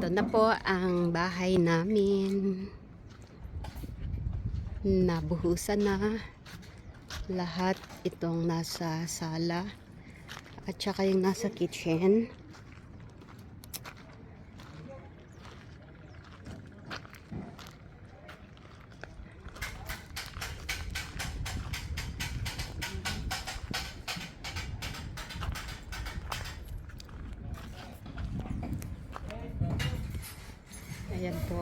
Ito na po ang bahay namin. Nabuhusan na lahat itong nasa sala at saka yung nasa kitchen. Ayan po.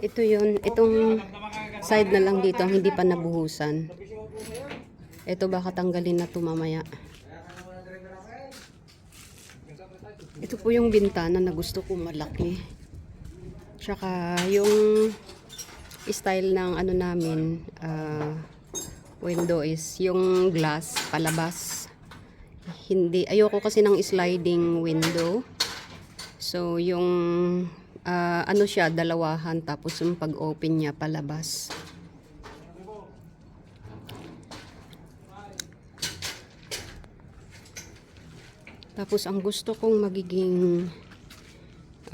Ito yun, itong side na lang dito hindi pa nabuhusan. Ito baka tanggalin na to mamaya. Ito po yung bintana na gusto ko malaki. Tsaka yung style ng ano namin, ah, window is yung glass palabas. Hindi, ayoko kasi ng sliding window. So, yung ah, ano siya, dalawahan tapos yung pag-open niya palabas. Tapos ang gusto kong magiging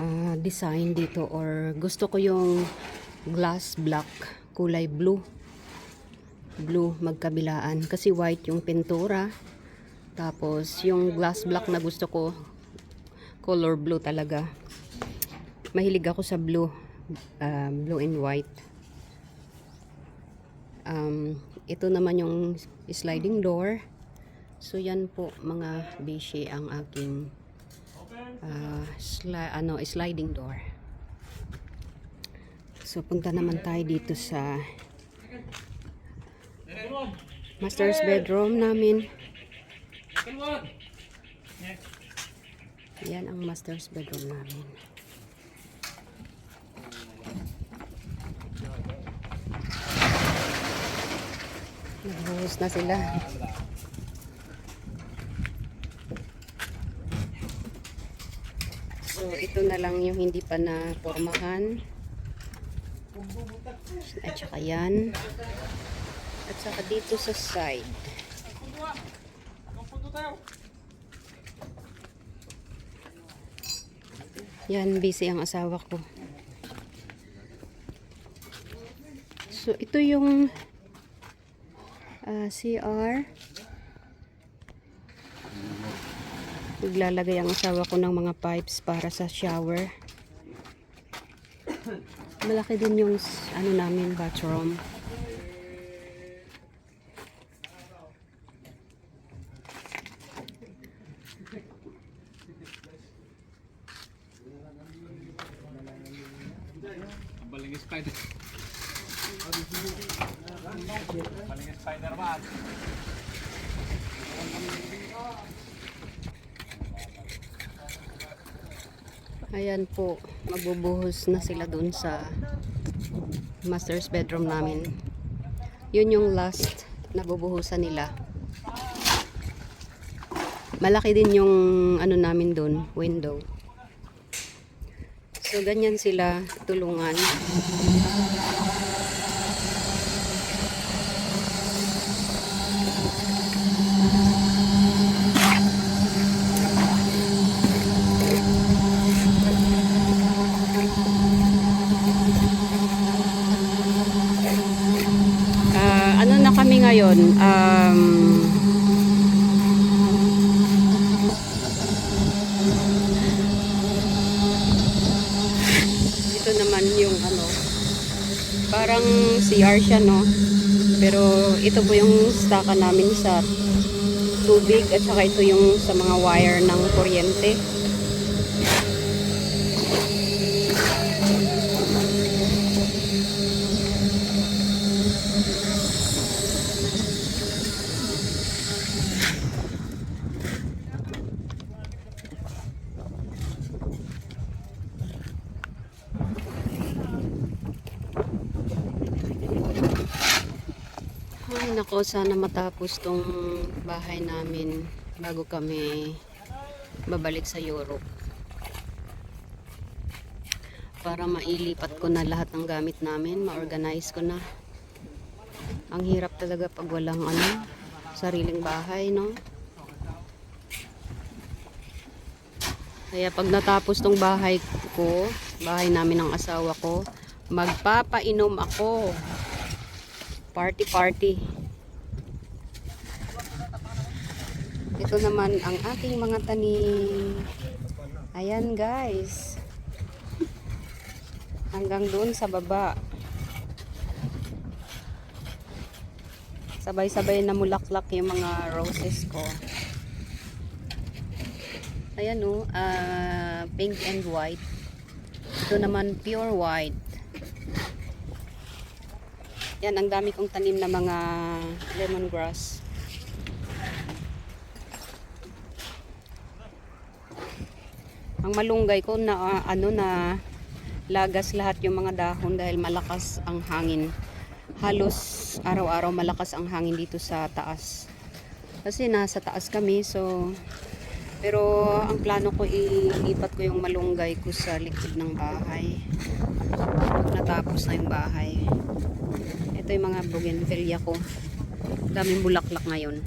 ah, design dito or gusto ko yung glass black kulay blue. Blue magkabilaan kasi white yung pintura. Tapos yung glass black na gusto ko color blue talaga. Mahilig ako sa blue. ah, blue and white. Um, ito naman yung sliding door. So yan po mga bishi ang aking ah, sli- ano, sliding door. So punta naman tayo dito sa master's bedroom namin. Yan ang master's bedroom namin. Nagbuhos na sila. So, ito na lang yung hindi pa na formahan. At saka yan. At saka dito sa side. Yan, busy ang asawa ko. So, ito yung ah, CR. Naglalagay ang asawa ko ng mga pipes para sa shower. Malaki din yung ano namin bathroom. Ayan po, magbubuhos na sila dun sa master's bedroom namin. Yun yung last na bubuhusan nila. Malaki din yung ano namin dun, window. So, ganyan sila tulungan. Ah, ano na kami ngayon? Um, ito naman yung ano, parang CR siya, no? Pero ito po yung staka namin sa tubig at saka ito yung sa mga wire ng kuryente. Ay, nako, sana matapos tong bahay namin bago kami babalik sa Europe. Para mailipat ko na lahat ng gamit namin, ma-organize ko na. Ang hirap talaga pag walang ano, sariling bahay, no? Kaya pag natapos tong bahay ko, bahay namin ng asawa ko, magpapainom ako. Party party. Ito naman ang aking mga tanim. Ayan guys. Hanggang doon sa baba. Sabay-sabay na mulaklak yung mga roses ko. Ayan o, ah, pink and white. Ito naman pure white. Yan, ang dami kong tanim na mga lemongrass. Ang malunggay ko na ah, ano na lagas lahat yung mga dahon dahil malakas ang hangin. Halos araw-araw malakas ang hangin dito sa taas. Kasi nasa taas kami so pero ang plano ko ilipat ko yung malunggay ko sa likod ng bahay. Pag natapos na yung bahay. Ito yung mga bougainvillea ko. Daming bulaklak ngayon.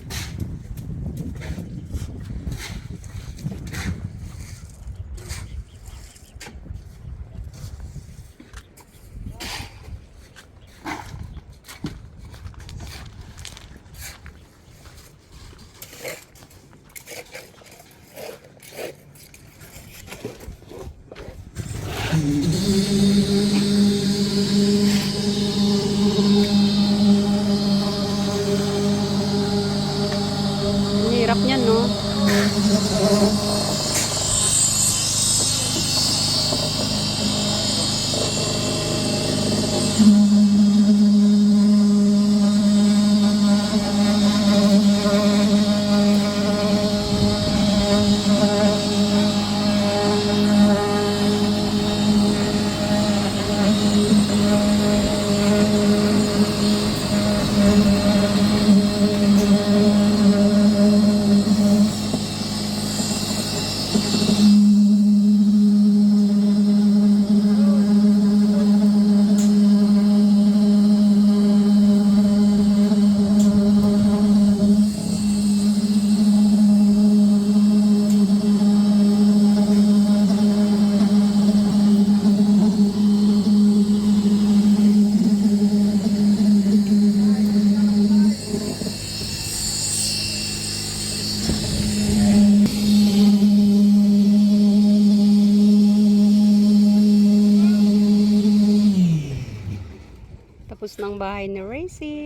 Tapos ng bahay ni Racy.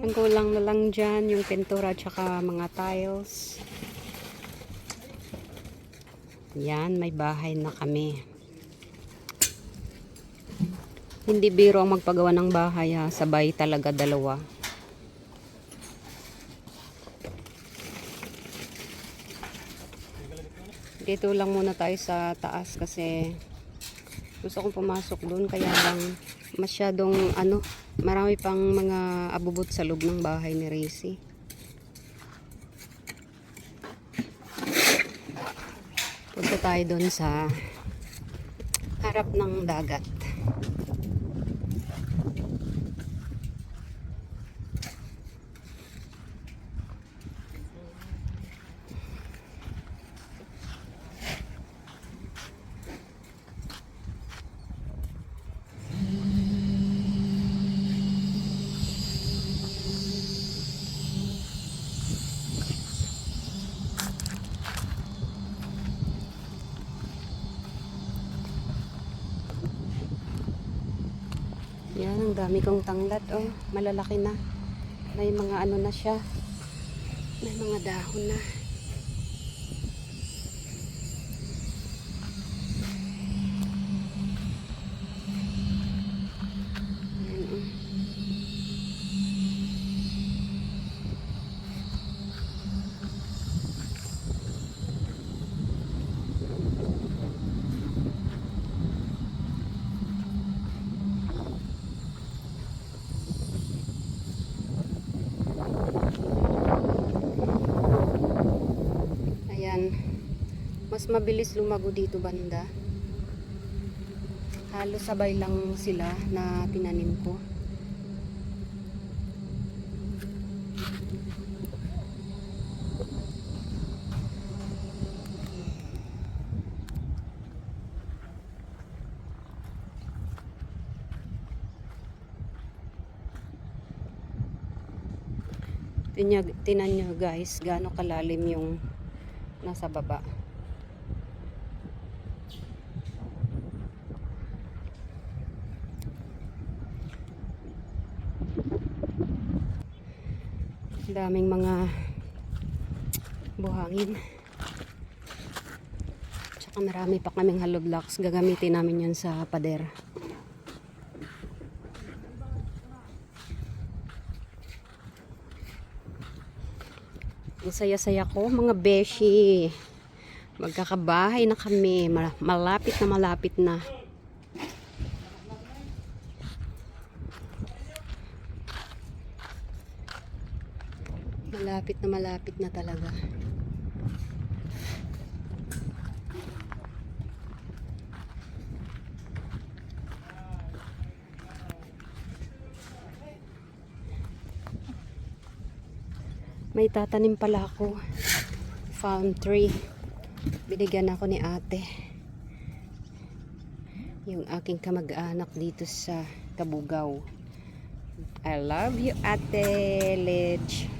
Ang kulang na lang dyan, yung pintura tsaka mga tiles. Yan, may bahay na kami. Hindi biro ang magpagawa ng bahay ha, sabay talaga dalawa. Dito lang muna tayo sa taas kasi gusto kong pumasok doon kaya lang masyadong ano marami pang mga abubot sa loob ng bahay ni Racy. Punta tayo doon sa harap ng dagat ang dami kong tanglad. Oh, malalaki na. May mga ano na siya. May mga dahon na. mabilis lumago dito banda. Halos sabay lang sila na tinanim ko. tinan nyo guys gaano kalalim yung nasa baba Daming mga buhangin. Tsaka marami pa kaming hollow blocks. Gagamitin namin yun sa pader. Ang saya-saya ko, mga beshi. Magkakabahay na kami. Ma- Malapit na malapit na. Malapit na malapit na talaga. May tatanim pala ako. Found tree. Binigyan ako ni ate. Yung aking kamag-anak dito sa Kabugaw. I love you, ate Lidge.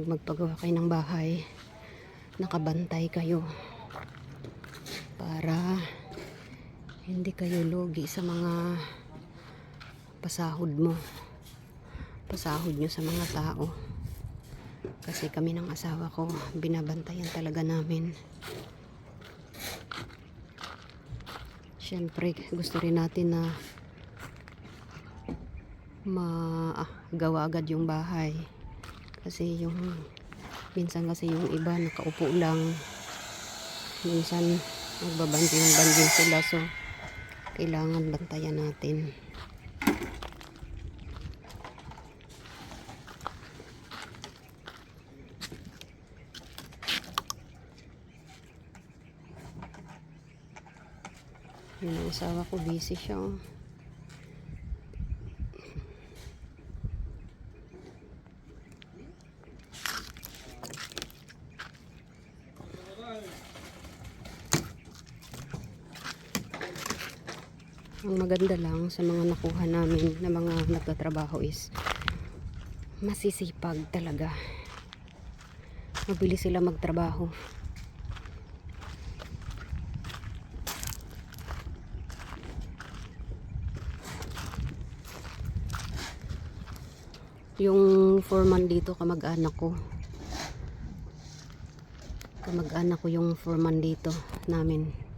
Guys, pag magpagawa kayo ng bahay, nakabantay kayo. Para hindi kayo lugi sa mga pasahod mo. Pasahod nyo sa mga tao. Kasi kami ng asawa ko, binabantayan talaga namin. Siyempre, gusto rin natin na magawa agad yung bahay kasi yung minsan kasi yung iba nakaupo lang. Minsan nagbabanding-banding sila. So kailangan bantayan natin. Yung asawa ko. Busy siya oh. Ang maganda lang sa mga nakuha namin na mga nagtatrabaho is masisipag talaga. Mabilis sila magtrabaho. Yung foreman dito kamag-anak ko. Kamag-anak ko yung foreman dito namin.